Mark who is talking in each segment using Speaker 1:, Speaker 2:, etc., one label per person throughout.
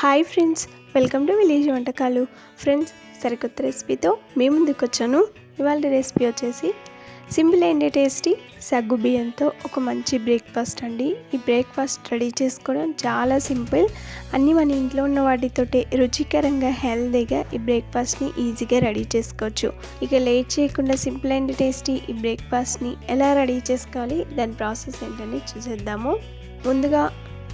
Speaker 1: Hi friends welcome to village వంటకాలు. Friends సరికొత్త రెసిపీతో మీ ముందుకు వచ్చాను. ఇవాళ రెసిపీ వచ్చేసి సింపుల్ అండ్ టేస్టీ సగ్గు బియ్యంతో ఒక మంచి బ్రేక్ఫాస్ట్ అండి. ఈ బ్రేక్ఫాస్ట్ రెడీ చేసుకోవడం చాలా సింపుల్. అన్నీ మన ఇంట్లో ఉన్న వాటితోటే రుచికరంగా హెల్తీగా ఈ బ్రేక్ఫాస్ట్ని ఈజీగా రెడీ చేసుకోవచ్చు. ఇక లేట్ చేయకుండా సింపుల్ అండ్ టేస్టీ ఈ బ్రేక్ఫాస్ట్ని ఎలా రెడీ చేసుకోవాలి దాని ప్రాసెస్ ఏంటని చూసేద్దాము. ముందుగా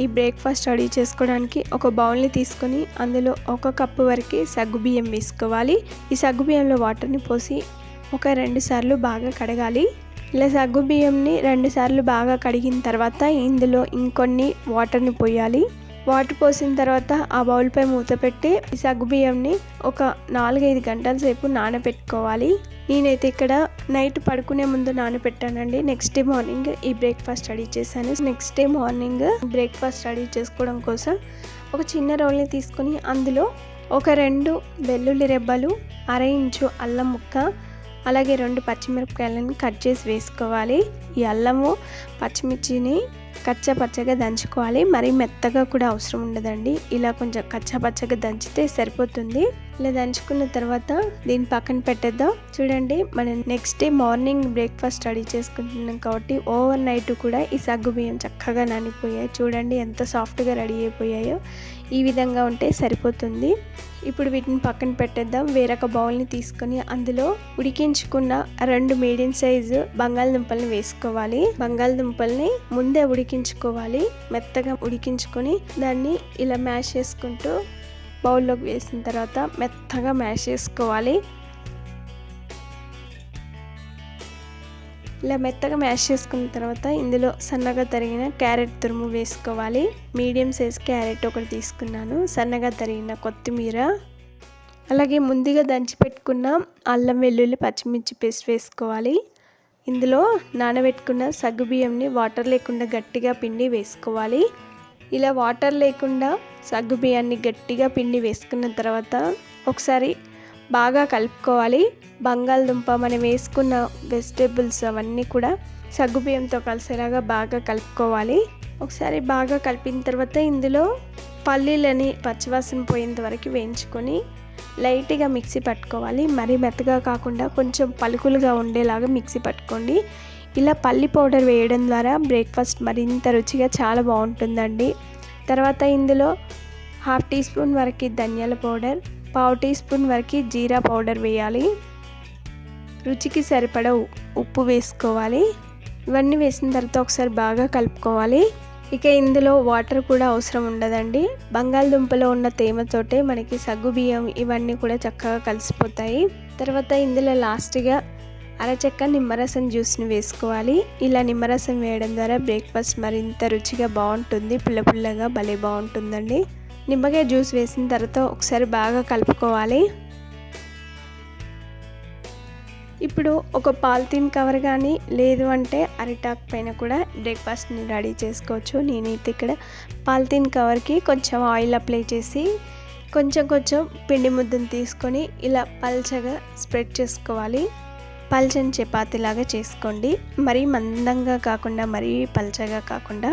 Speaker 1: ఈ బ్రేక్ఫాస్ట్ రెడీ చేసుకోవడానికి ఒక బౌల్ని తీసుకొని అందులో ఒక కప్పు వరకు సగ్గుబియ్యం వేసుకోవాలి. ఈ సగ్గుబియ్యంలో వాటర్ని పోసి ఒక రెండు సార్లు బాగా కడగాలి. ఇలా సగ్గుబియ్యంని రెండు సార్లు బాగా కడిగిన తర్వాత ఇందులో ఇంకొన్ని వాటర్ని పోయాలి. వాటర్ పోసిన తర్వాత ఆ బౌల్పై మూత పెట్టి ఈ సగ్గుబియ్యంని ఒక నాలుగైదు గంటల సేపు నానబెట్టుకోవాలి. నేనైతే ఇక్కడ నైట్ పడుకునే ముందు నానబెట్టానండి. నెక్స్ట్ డే మార్నింగ్ ఈ బ్రేక్ఫాస్ట్ రెడీ చేశాను. Next day morning breakfast ready చేసుకోవడం కోసం ఒక చిన్న రోల్ని తీసుకొని అందులో ఒక రెండు వెల్లుల్లి రెబ్బలు అర ఇంచు అల్లం ముక్క అలాగే రెండు పచ్చిమిరపకాయలను కట్ చేసి వేసుకోవాలి. ఈ అల్లము పచ్చిమిర్చిని కచ్చా పచ్చగా దంచుకోవాలి. మరీ మెత్తగా కూడా అవసరం ఉండదండి. ఇలా కొంచెం కచ్చా పచ్చగా దంచితే సరిపోతుంది. ఇలా దంచుకున్న తర్వాత దీన్ని పక్కన పెట్టేద్దాం. చూడండి మనం next day morning breakfast ready చేసుకుంటున్నాం కాబట్టి ఓవర్ నైట్ కూడా ఈ సగ్గు బియ్యం చక్కగా నానిపోయాయి చూడండి ఎంత సాఫ్ట్గా రెడీ అయిపోయాయో. ఈ విధంగా ఉంటే సరిపోతుంది. ఇప్పుడు వీటిని పక్కన పెట్టేద్దాం. వేరొక బౌల్ని తీసుకొని అందులో ఉడికించుకున్న రెండు మీడియం సైజు బంగాళదుంపల్ని వేసుకోవాలి. బంగాళదుంపల్ని ముందే ఉడికించుకోవాలి. మెత్తగా ఉడికించుకొని దాన్ని ఇలా మ్యాష్ చేసుకుంటూ బౌల్లోకి వేసిన తర్వాత మెత్తగా మ్యాష్ చేసుకోవాలి. ఇలా మెత్తగా మ్యాష్ చేసుకున్న తర్వాత ఇందులో సన్నగా తరిగిన క్యారెట్ తురుము వేసుకోవాలి. మీడియం సైజ్ క్యారెట్ ఒకటి తీసుకున్నాను. సన్నగా తరిగిన కొత్తిమీర. అలాగే ముందుగా దంచి పెట్టుకున్న అల్లం వెల్లుల్లి పచ్చిమిర్చి పేస్ట్ వేసుకోవాలి. ఇందులో నానబెట్టుకున్న సగ్గుబియ్యంని వాటర్ లేకుండా గట్టిగా పిండి వేసుకోవాలి. ఇలా వాటర్ లేకుండా సగ్గుబియ్యాన్ని గట్టిగా పిండి వేసుకున్న తర్వాత ఒకసారి బాగా కలుపుకోవాలి. బంగాళదుంప మనం వేసుకున్న వెజిటేబుల్స్ అవన్నీ కూడా సగ్గుబియ్యంతో కలిసేలాగా బాగా కలుపుకోవాలి. ఒకసారి బాగా కలిపిన తర్వాత ఇందులో పల్లీలని పచ్చివాసన పోయేంత వరకు వేయించుకొని లైట్గా మిక్సీ పట్టుకోవాలి. మరీ మెత్తగా కాకుండా కొంచెం పలుకులుగా ఉండేలాగా మిక్సీ పట్టుకోండి. ఇలా పల్లి పౌడర్ వేయడం ద్వారా బ్రేక్ఫాస్ట్ మరింత రుచిగా చాలా బాగుంటుందండి. తర్వాత ఇందులో హాఫ్ టీ స్పూన్ వరకు ధనియాల పౌడర్ పావు టీ స్పూన్ వరకు జీరా పౌడర్ వేయాలి. రుచికి సరిపడ ఉప్పు వేసుకోవాలి. ఇవన్నీ వేసిన తర్వాత ఒకసారి బాగా కలుపుకోవాలి. ఇక ఇందులో వాటర్ కూడా అవసరం ఉండదండి. బంగాళదుంపలో ఉన్న తేమతోటే మనకి సగ్గు బియ్యం ఇవన్నీ కూడా చక్కగా కలిసిపోతాయి. తర్వాత ఇందులో లాస్ట్గా అరచెక్క నిమ్మరసం జ్యూస్ని వేసుకోవాలి. ఇలా నిమ్మరసం వేయడం ద్వారా బ్రేక్ఫాస్ట్ మరింత రుచిగా బాగుంటుంది. పుల్ల పుల్లగా భలే బాగుంటుందండి. నిమ్మకాయ జ్యూస్ వేసిన తర్వాత ఒకసారి బాగా కలుపుకోవాలి. ఇప్పుడు ఒక పాలిథిన్ కవర్ కానీ లేదు అంటే అరిటాక్ పైన కూడా బ్రేక్ఫాస్ట్ని రెడీ చేసుకోవచ్చు. నేనైతే ఇక్కడ పాలిథిన్ కవర్కి కొంచెం ఆయిల్ అప్లై చేసి కొంచెం కొంచెం పిండి ముద్దను తీసుకొని ఇలా పల్చగా స్ప్రెడ్ చేసుకోవాలి. పల్చని చపాతీలాగా చేసుకోండి. మరీ మందంగా కాకుండా మరీ పల్చగా కాకుండా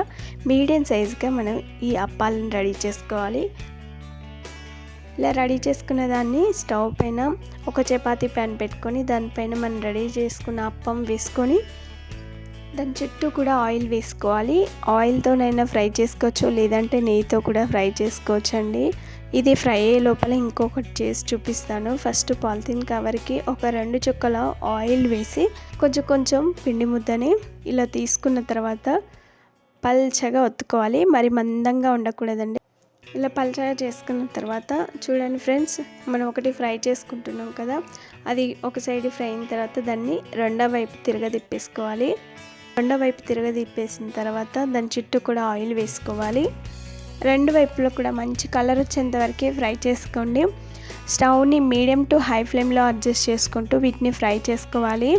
Speaker 1: మీడియం సైజుగా మనం ఈ అప్పాలను రెడీ చేసుకోవాలి. ఇలా రెడీ చేసుకున్న దాన్ని స్టవ్ పైన ఒక చపాతీ ప్యాన్ పెట్టుకొని దానిపైన మనం రెడీ చేసుకున్న అప్పం వేసుకొని దాని చుట్టూ కూడా ఆయిల్ వేసుకోవాలి. ఆయిల్తోనైనా ఫ్రై చేసుకోవచ్చు లేదంటే నెయ్యితో కూడా ఫ్రై చేసుకోవచ్చు అండి ఇది ఫ్రై అయ్యే లోపల ఇంకొకటి చేసి చూపిస్తాను. ఫస్ట్ పాలిథిన్ కవర్కి ఒక రెండు చుక్కల ఆయిల్ వేసి కొంచెం కొంచెం పిండి ముద్దని ఇలా తీసుకున్న తర్వాత పల్చగా ఒత్తుకోవాలి. మరి మందంగా ఉండకూడదండి. ఇలా పల్చగా చేసుకున్న తర్వాత చూడండి ఫ్రెండ్స్ మనం ఒకటి ఫ్రై చేసుకుంటున్నాం కదా అది ఒక సైడ్ ఫ్రై అయిన తర్వాత దాన్ని రెండో వైపు తిరగదిప్పేసుకోవాలి. రెండో వైపు తిరగదిప్పేసిన తర్వాత దాని చుట్టూ కూడా ఆయిల్ వేసుకోవాలి. రెండు వైపులో కూడా మంచి కలర్ వచ్చేంత వరకు ఫ్రై చేసుకోండి. స్టవ్ని మీడియం టు హై ఫ్లేమ్లో అడ్జస్ట్ చేసుకుంటూ వీటిని ఫ్రై చేసుకోవాలి.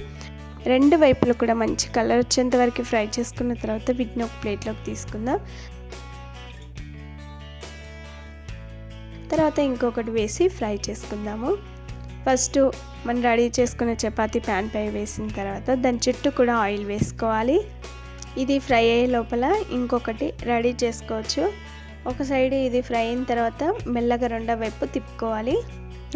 Speaker 1: రెండు వైపులు కూడా మంచి కలర్ వచ్చేంత వరకు ఫ్రై చేసుకున్న తర్వాత వీటిని ఒక ప్లేట్లోకి తీసుకుందాం. తర్వాత ఇంకొకటి వేసి ఫ్రై చేసుకుందాము. ఫస్ట్ మనం రెడీ చేసుకున్న చపాతి ప్యాన్ పై వేసిన తర్వాత దాని చుట్టూ కూడా ఆయిల్ వేసుకోవాలి. ఇది ఫ్రై అయ్యే లోపల ఇంకొకటి రెడీ చేసుకోవచ్చు. ఒక సైడ్ ఇది ఫ్రై అయిన తర్వాత మెల్లగా రెండో వైపు తిప్పుకోవాలి.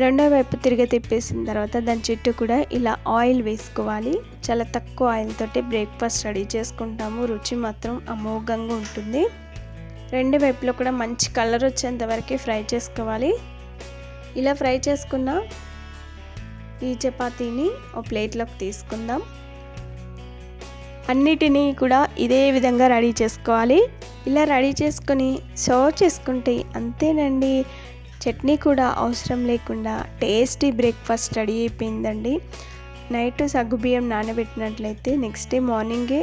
Speaker 1: రెండో వైపు తిరిగి తిప్పేసిన తర్వాత దాని చుట్టూ కూడా ఇలా ఆయిల్ వేసుకోవాలి. చాలా తక్కువ ఆయిల్ తోటి బ్రేక్ఫాస్ట్ రెడీ చేసుకుంటాము. రుచి మాత్రం అమోఘంగా ఉంటుంది. రెండు వైపులో కూడా మంచి కలర్ వచ్చేంత వరకు ఫ్రై చేసుకోవాలి. ఇలా ఫ్రై చేసుకున్న ఈ చపాతీని ఒక ప్లేట్లోకి తీసుకుందాం. అన్నిటినీ కూడా ఇదే విధంగా రెడీ చేసుకోవాలి. ఇలా రెడీ చేసుకొని సర్వ్ చేసుకుంటే అంతేనండి. చట్నీ కూడా అవసరం లేకుండా టేస్టీ బ్రేక్ఫాస్ట్ రెడీ అయిపోయిందండి. నైట్ సగ్గుబియ్యం నానబెట్టినట్లయితే నెక్స్ట్ డే మార్నింగే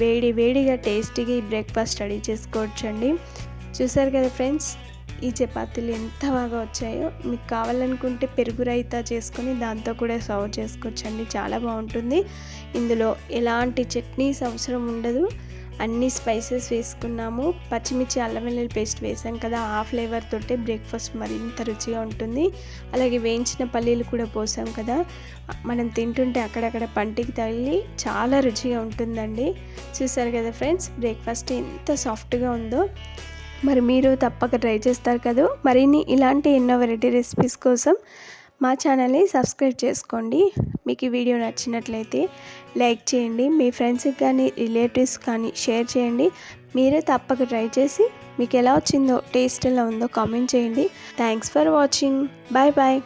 Speaker 1: వేడి వేడిగా టేస్టీగా ఈ బ్రేక్ఫాస్ట్ రెడీ చేసుకోవచ్చండి. చూసారు కదా ఫ్రెండ్స్ ఈ చపాతీలు ఎంత బాగా వచ్చాయో మీకు కావాలనుకుంటే పెరుగు రైతా చేసుకొని దాంతో కూడా సర్వ్ చేసుకోవచ్చండి. చాలా బాగుంటుంది. ఇందులో ఎలాంటి చట్నీస్ అవసరం ఉండదు. అన్ని స్పైసెస్ వేసుకున్నాము. పచ్చిమిర్చి అల్లం వెల్లుల్లి పేస్ట్ వేసాం కదా ఆ ఫ్లేవర్ తోటే బ్రేక్ఫాస్ట్ మరింత రుచిగా ఉంటుంది. అలాగే వేయించిన పల్లీలు కూడా పోసాం కదా. మనం తింటుంటే అక్కడక్కడ పంటికి తగిలి చాలా రుచిగా ఉంటుందండి. చూసారు కదా ఫ్రెండ్స్ బ్రేక్ఫాస్ట్ ఎంత సాఫ్ట్గా ఉందో. మరి మీరు తప్పక ట్రై చేస్తారు కదా. మరిన్ని ఇలాంటి ఎన్నో వెరైటీ రెసిపీస్ కోసం మా ఛానల్ని సబ్స్క్రైబ్ చేసుకోండి. మీకు ఈ వీడియో నచ్చినట్లయితే లైక్ చేయండి. మీ ఫ్రెండ్స్కి కానీ రిలేటివ్స్ కానీ షేర్ చేయండి. మీరే తప్పక ట్రై చేసి మీకు ఎలా వచ్చిందో టేస్ట్ ఎలా ఉందో కామెంట్ చేయండి. Thanks for watching. Bye bye.